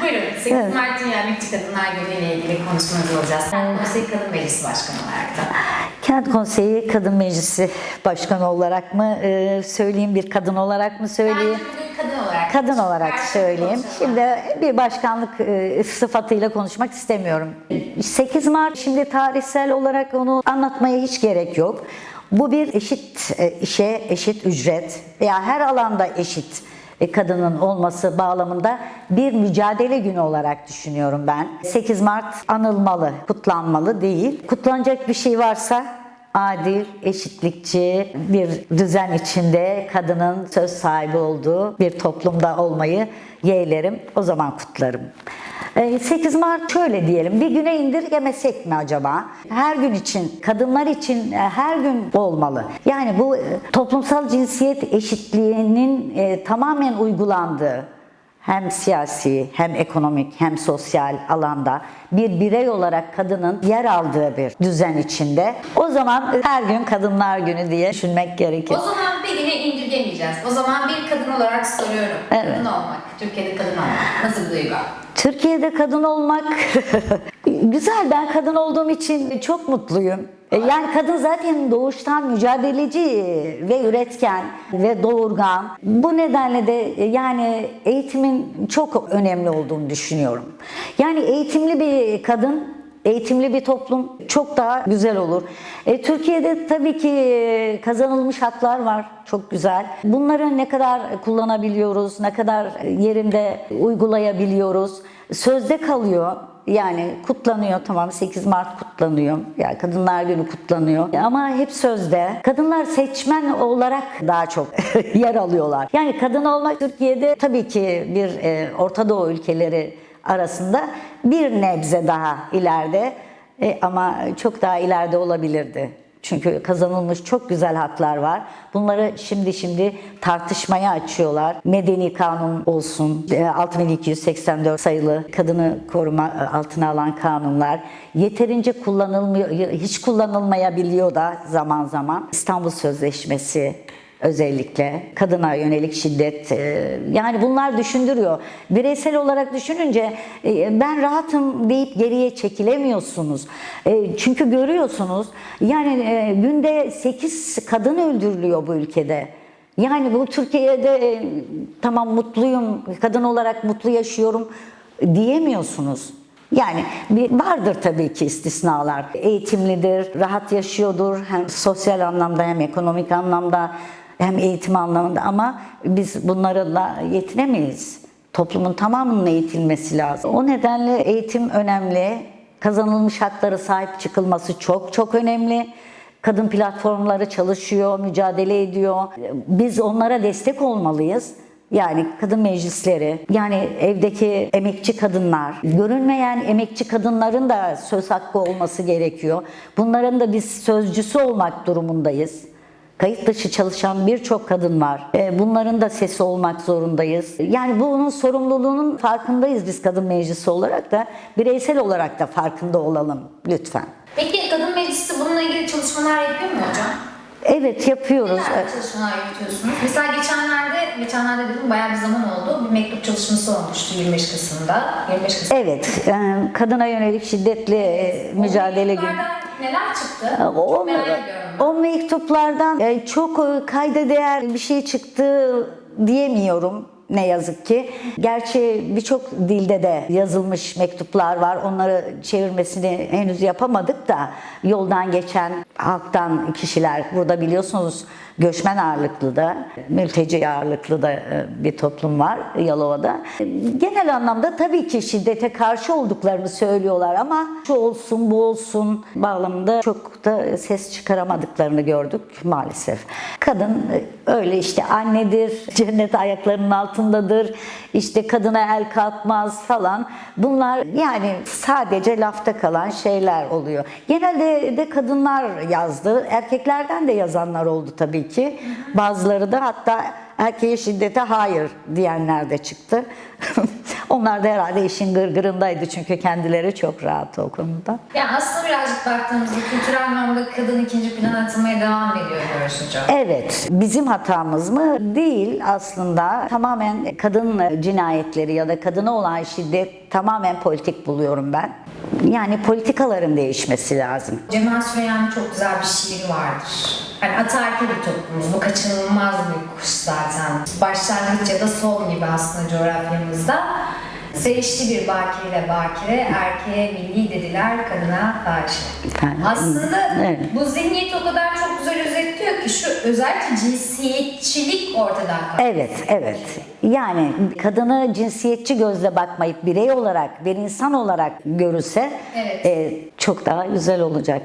Buyurun, 8 Mart Dünya Emekçi Kadınlar Günü ile ilgili konuşmanız olacağız. Sen Konseyi Kadın Meclisi Başkanı olarak da. Kent Konseyi Kadın Meclisi Başkanı olarak mı e, söyleyeyim, bir kadın olarak mı söyleyeyim? Bugün kadın olarak söyleyeyim. Şimdi bir başkanlık e, sıfatıyla konuşmak istemiyorum. 8 Mart şimdi tarihsel olarak onu anlatmaya hiç gerek yok. Bu bir eşit e, işe eşit ücret veya her alanda eşit e, kadının olması bağlamında bir mücadele günü olarak düşünüyorum ben. 8 Mart anılmalı, kutlanmalı değil. Kutlanacak bir şey varsa adil, eşitlikçi bir düzen içinde kadının söz sahibi olduğu bir toplumda olmayı yeğlerim. O zaman kutlarım. Ee, 8 Mart şöyle diyelim, bir güne indirgemesek mi acaba? Her gün için, kadınlar için e, her gün olmalı. Yani bu e, toplumsal cinsiyet eşitliğinin e, tamamen uygulandığı, hem siyasi hem ekonomik hem sosyal alanda bir birey olarak kadının yer aldığı bir düzen içinde o zaman her gün kadınlar günü diye düşünmek gerekir. O zaman bir güne indirgemeyeceğiz. O zaman bir kadın olarak soruyorum. Kadın olmak, Türkiye'de kadın olmak nasıl bir duygu? Türkiye'de kadın olmak güzel. Ben kadın olduğum için çok mutluyum. E, Yani kadın zaten doğuştan mücadeleci ve üretken ve doğurgan. Bu nedenle de e, yani eğitimin çok önemli olduğunu düşünüyorum. Yani eğitimli bir kadın Eğitimli bir toplum çok daha güzel olur. E, Türkiye'de tabii ki e, kazanılmış haklar var. Çok güzel. Bunları ne kadar kullanabiliyoruz, ne kadar yerinde uygulayabiliyoruz. Sözde kalıyor. Yani kutlanıyor tamam 8 Mart kutlanıyor. Yani Kadınlar Günü kutlanıyor. Ama hep sözde. Kadınlar seçmen olarak daha çok yer alıyorlar. Yani kadın olmak Türkiye'de tabii ki bir e, Orta Doğu ülkeleri arasında bir nebze daha ileride E, ama çok daha ileride olabilirdi. Çünkü kazanılmış çok güzel haklar var. Bunları şimdi şimdi tartışmaya açıyorlar. Medeni kanun olsun, e, 6284 sayılı kadını koruma e, altına alan kanunlar yeterince kullanılmıyor, hiç kullanılmayabiliyor da zaman zaman. İstanbul Sözleşmesi özellikle kadına yönelik şiddet e, yani bunlar düşündürüyor. Bireysel olarak düşününce e, ben rahatım deyip geriye çekilemiyorsunuz. E, Çünkü görüyorsunuz yani günde 8 kadın öldürülüyor bu ülkede. Yani bu Türkiye'de tamam mutluyum, kadın olarak mutlu yaşıyorum diyemiyorsunuz. Yani vardır tabii ki istisnalar. Eğitimlidir, rahat yaşıyordur hem sosyal anlamda hem ekonomik anlamda hem eğitim anlamında ama biz bunlarla yetinemeyiz. Toplumun tamamının eğitilmesi lazım. O nedenle eğitim önemli. Kazanılmış haklara sahip çıkılması çok çok önemli. Kadın platformları çalışıyor, mücadele ediyor. Biz onlara destek olmalıyız. Yani kadın meclisleri, yani evdeki emekçi kadınlar, görünmeyen emekçi kadınların da söz hakkı olması gerekiyor. Bunların da biz sözcüsü olmak durumundayız. Kayıt dışı çalışan birçok kadın var. E, Bunların da sesi olmak zorundayız. Yani bunun sorumluluğunun farkındayız biz kadın meclisi olarak da, bireysel olarak da farkında olalım lütfen. Peki Kadın Meclisi bununla ilgili çalışmalar yapıyor mu hocam? Evet yapıyoruz. Neler çalışmalar yürütüyorsunuz? Mesela geçenlerde, geçenlerde dedim bayağı bir zaman oldu. Bir mektup çalışması olmuştu 25 Kasım'da. 25 Kasım. Evet, e, kadına yönelik şiddetle e, mücadele günü. Neler çıktı? O, Çok merak ediyorum. o mektuplardan çok e, kayda değer bir şey çıktı diyemiyorum ne yazık ki. Gerçi birçok dilde de yazılmış mektuplar var. Onları çevirmesini henüz yapamadık da yoldan geçen halktan kişiler burada biliyorsunuz göçmen ağırlıklı da, mülteci ağırlıklı da e, bir toplum var Yalova'da. Genel anlamda tabii ki şiddete karşı olduklarını söylüyorlar ama şu olsun bu olsun bağlamında çok da ses çıkaramadıklarını gördük maalesef. Kadın e, öyle işte annedir, cennet ayaklarının altındadır, işte kadına el kalkmaz falan. Bunlar yani sadece lafta kalan şeyler oluyor. Genelde de kadınlar yazdı. Erkeklerden de yazanlar oldu tabii ki. Bazıları da hatta erkeğe şiddete hayır diyenler de çıktı. Onlar da herhalde işin gırgırındaydı çünkü kendileri çok rahat o konuda. Yani aslında birazcık baktığımızda kültürel anlamda kadın ikinci plana atılmaya devam ediyor hocam. Evet, bizim hatamız mı? Değil aslında. Tamamen kadın cinayetleri ya da kadına olan şiddet tamamen politik buluyorum ben. Yani politikaların değişmesi lazım. Cemal Süreyya'nın çok güzel bir şiiri vardır. Hani ataerkil bir toplumuz. Bu kaçınılmaz bir kuş zaten. Başlangıç ya da son gibi aslında coğrafyamızda. Sevişti bir bakireyle bakire, erkeğe milli dediler, kadına. Yani, Aslında evet. bu zihniyeti o kadar çok güzel özetliyor ki şu özellikle cinsiyetçilik ortadan kalkıyor. Evet, evet. Yani kadını cinsiyetçi gözle bakmayıp birey olarak, bir insan olarak görürse Evet. e, çok daha güzel olacak.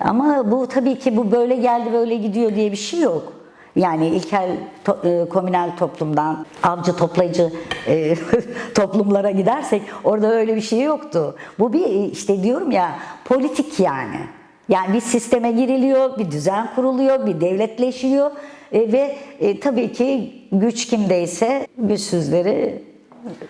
Ama bu tabii ki bu böyle geldi böyle gidiyor diye bir şey yok. Yani ilkel to- e, komünel toplumdan avcı toplayıcı e, toplumlara gidersek orada öyle bir şey yoktu. Bu bir işte diyorum ya politik yani. Yani bir sisteme giriliyor, bir düzen kuruluyor, bir devletleşiyor e, ve e, tabii ki güç kimdeyse güçsüzleri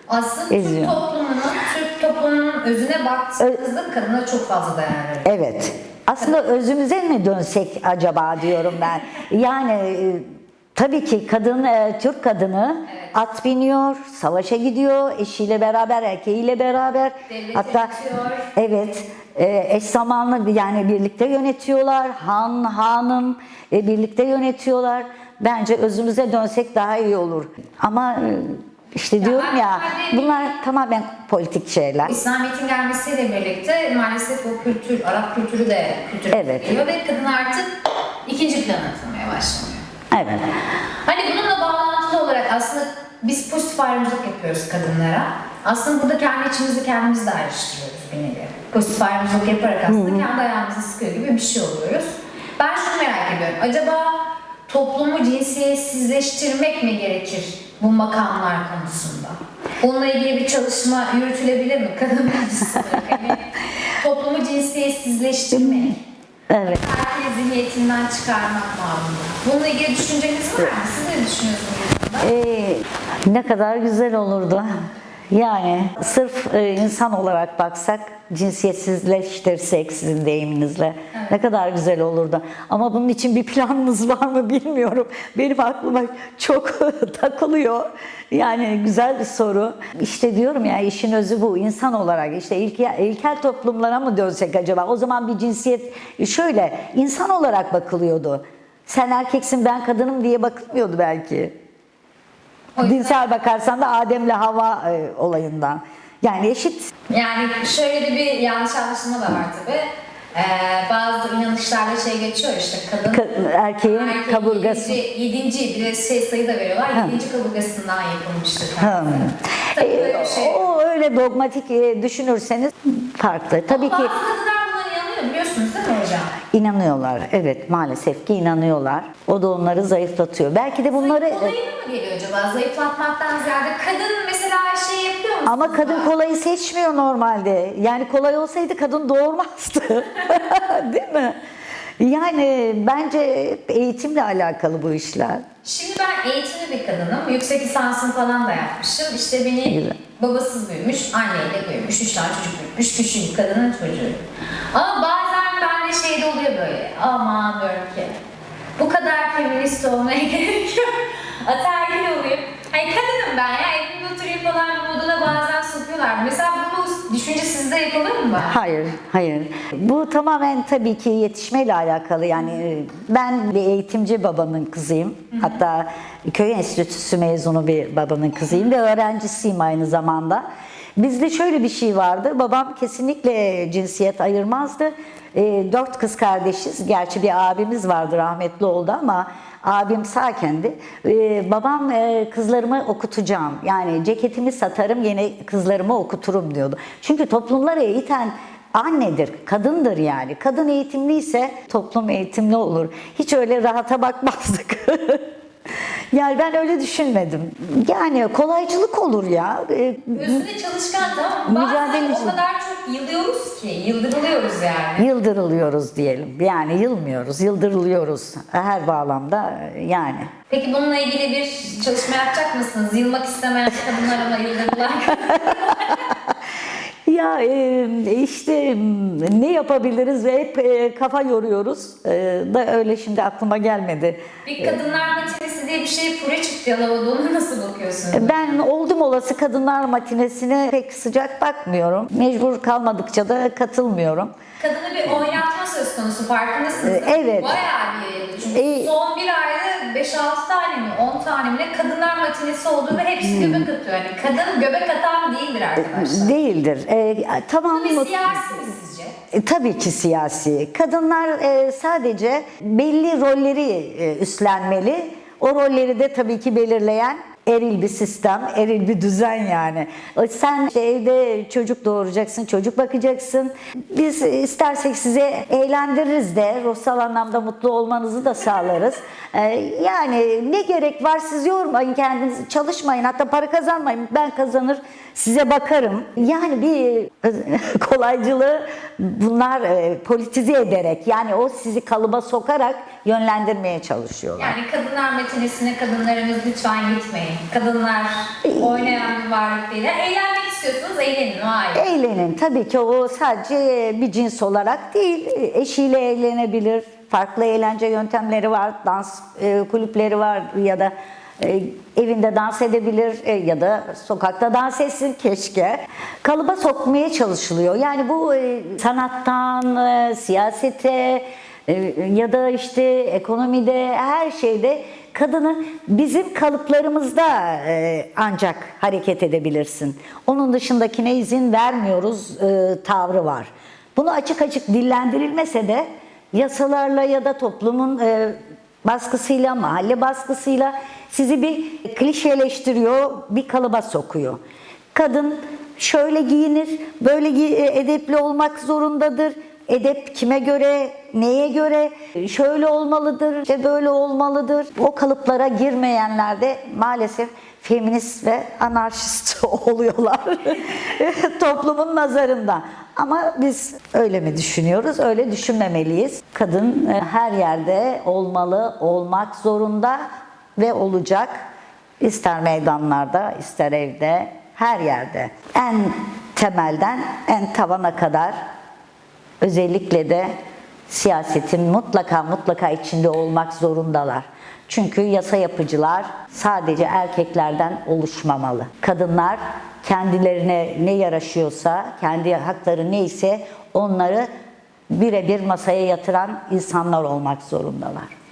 Aslında Eziyor. Türk toplumunun, Türk toplumunun özüne baktığımızda kadına çok fazla veriyor. Evet. Aslında özümüze mi dönsek acaba diyorum ben. Yani e, tabii ki kadın, e, Türk kadını at biniyor, savaşa gidiyor, eşiyle beraber, erkeğiyle beraber. Devlet hatta yönetiyor. evet, e, eş zamanlı yani birlikte yönetiyorlar. Han, hanım e, birlikte yönetiyorlar. Bence özümüze dönsek daha iyi olur. Ama e, işte diyorum ya, bunlar tamamen politik şeyler. İslamiyet'in gelmesiyle birlikte maalesef o kültür, Arap kültürü de kültüre Evet. geliyor ve kadın artık ikinci plana atılmaya başlanıyor. Evet. Hani bununla bağlantılı olarak aslında biz pozitif ayrımcılık yapıyoruz kadınlara. Aslında burada kendi içimizde kendimizi de ayrıştırıyoruz bir nevi. Pozitif ayrımcılık yaparak aslında kendi ayağımızı sıkıyor gibi bir şey oluyoruz. Ben şunu merak ediyorum. Acaba toplumu cinsiyetsizleştirmek mi gerekir bu makamlar konusunda? Bununla ilgili bir çalışma yürütülebilir mi? Kadın meclisi. Hani toplumu cinsiyetsizleştirmek. Evet. Erkeği zihniyetinden çıkarmak babında. Bununla ilgili düşünceniz var mı? Siz ne düşünüyorsunuz? Ee, ne kadar güzel olurdu. Yani sırf e, insan olarak baksak, cinsiyetsizleştirsek sizin deyiminizle ne kadar güzel olurdu. Ama bunun için bir planınız var mı bilmiyorum. Benim aklıma çok takılıyor. Yani güzel bir soru. İşte diyorum ya işin özü bu. insan olarak işte ilkel, ilkel toplumlara mı dönsek acaba? O zaman bir cinsiyet şöyle insan olarak bakılıyordu. Sen erkeksin ben kadınım diye bakılmıyordu belki. Yüzden- Dinsel bakarsan da Adem'le Hava e, olayından. Yani eşit. Yani şöyle de bir yanlış anlaşılma da var tabi. Ee, bazı inanışlarda şey geçiyor işte kadın Ka- erkeğin erkeğin kaburgası. Yedinci, yedinci bir de şey sayı da veriyorlar. Ha. Yedinci kaburgasından yapılmıştır. Hmm. Tabii E, bir şey. o öyle dogmatik e, düşünürseniz farklı. Tabii ki Değil mi hocam? inanıyorlar. Evet maalesef ki inanıyorlar. O da onları zayıflatıyor. Belki de bunları Zayıf olayı mı geliyor acaba? Zayıflatmaktan ziyade kadın mesela şey yapıyor musunuz? ama kadın kolayı seçmiyor normalde. Yani kolay olsaydı kadın doğurmazdı. Değil mi? Yani bence eğitimle alakalı bu işler. Şimdi ben eğitimli bir kadınım. Yüksek lisansını falan da yapmışım. İşte beni Güzel. babasız büyümüş, anneyle büyümüş. Üç tane çocuk büyümüş. Küçüğüm kadının çocuğu. Ama bazen bende şey de oluyor böyle. Aman diyorum ki bu kadar feminist olmaya gerek yok. Ataerkil olayım. Hani kadınım ben ya evimde oturayım falan moduna bazen sokuyorlar. Mesela bu düşünce sizde yapılır mı? Hayır, hayır. Bu tamamen tabii ki yetişmeyle alakalı. Yani e, ben bir eğitimci babanın kızıyım. Hatta köy enstitüsü mezunu bir babanın kızıyım ve öğrencisiyim aynı zamanda. Bizde şöyle bir şey vardı. Babam kesinlikle cinsiyet ayırmazdı. E, dört kız kardeşiz. Gerçi bir abimiz vardı rahmetli oldu ama abim sağkendi. Ee, babam e, kızlarımı okutacağım. Yani ceketimi satarım yine kızlarımı okuturum diyordu. Çünkü toplumları iten annedir, kadındır yani. Kadın eğitimliyse toplum eğitimli olur. Hiç öyle rahata bakmazdık. Yani ben öyle düşünmedim. Yani kolaycılık olur ya. Ee, Özünde çalışkan mı? Bazen o kadar çok yılıyoruz ki, yıldırılıyoruz yani. Yıldırılıyoruz diyelim. Yani yılmıyoruz, yıldırılıyoruz. Her bağlamda yani. Peki bununla ilgili bir çalışma yapacak mısınız? Yılmak istemeyen kadınlar ama yıldırdılar. Ya e, işte ne yapabiliriz ve hep e, kafa yoruyoruz. E, Da öyle şimdi aklıma gelmedi. bir kadınlar matinesi diye bir şey fure çıktı Yalova'da. Nasıl bakıyorsunuz? Ben oldum olası kadınlar matinesine pek sıcak bakmıyorum. Mecbur kalmadıkça da katılmıyorum. Kadını bir oynatma söz konusu farkındasınız? Evet. Bayağı bir yayıldı. Çünkü Ee, son bir ayda 5-6 tane mi 10 tane mi ne kadınlar matinesi oldu ve hepsi Hmm. göbek atıyor. Yani kadın göbek atan değildir arkadaşlar. Değildir. E, tamam mı? siyasi mi sizce? E, tabii ki siyasi. Kadınlar e, sadece belli rolleri e, üstlenmeli. O rolleri de tabii ki belirleyen eril bir sistem, eril bir düzen yani. E, Sen işte evde çocuk doğuracaksın, çocuk bakacaksın. Biz istersek size eğlendiririz de, ruhsal anlamda mutlu olmanızı da sağlarız. E, Yani ne gerek var siz yormayın kendinizi, çalışmayın hatta para kazanmayın. Ben kazanır size bakarım. Yani bir kolaycılığı bunlar e, politize ederek yani o sizi kalıba sokarak yönlendirmeye çalışıyorlar. Yani kadınlar metinesine kadınlarımız lütfen gitmeyin. Kadınlar oynayan bir varlık değil. Eğlenmek istiyorsanız eğlenin o ayrı. Eğlenin. Tabii ki o sadece bir cins olarak değil. Eşiyle eğlenebilir. Farklı eğlence yöntemleri var. Dans e, kulüpleri var ya da e, evinde dans edebilir e, ya da sokakta dans etsin keşke. Kalıba sokmaya çalışılıyor. Yani bu e, sanattan, siyasete ya da işte ekonomide her şeyde kadını bizim kalıplarımızda ancak hareket edebilirsin. Onun dışındakine izin vermiyoruz e, tavrı var. Bunu açık açık dillendirilmese de yasalarla ya da toplumun baskısıyla, mahalle baskısıyla sizi bir klişeleştiriyor, bir kalıba sokuyor. Kadın şöyle giyinir, böyle e, edepli olmak zorundadır. Edep kime göre, neye göre, şöyle olmalıdır, işte böyle olmalıdır. O kalıplara girmeyenler de maalesef feminist ve anarşist oluyorlar toplumun nazarında. Ama biz öyle mi düşünüyoruz? Öyle düşünmemeliyiz. Kadın e, her yerde olmalı, olmak zorunda ve olacak. İster meydanlarda, ister evde, her yerde. En temelden en tavana kadar özellikle de siyasetin mutlaka mutlaka içinde olmak zorundalar. Çünkü yasa yapıcılar sadece erkeklerden oluşmamalı. Kadınlar kendilerine ne yaraşıyorsa, kendi hakları neyse onları birebir masaya yatıran insanlar olmak zorundalar.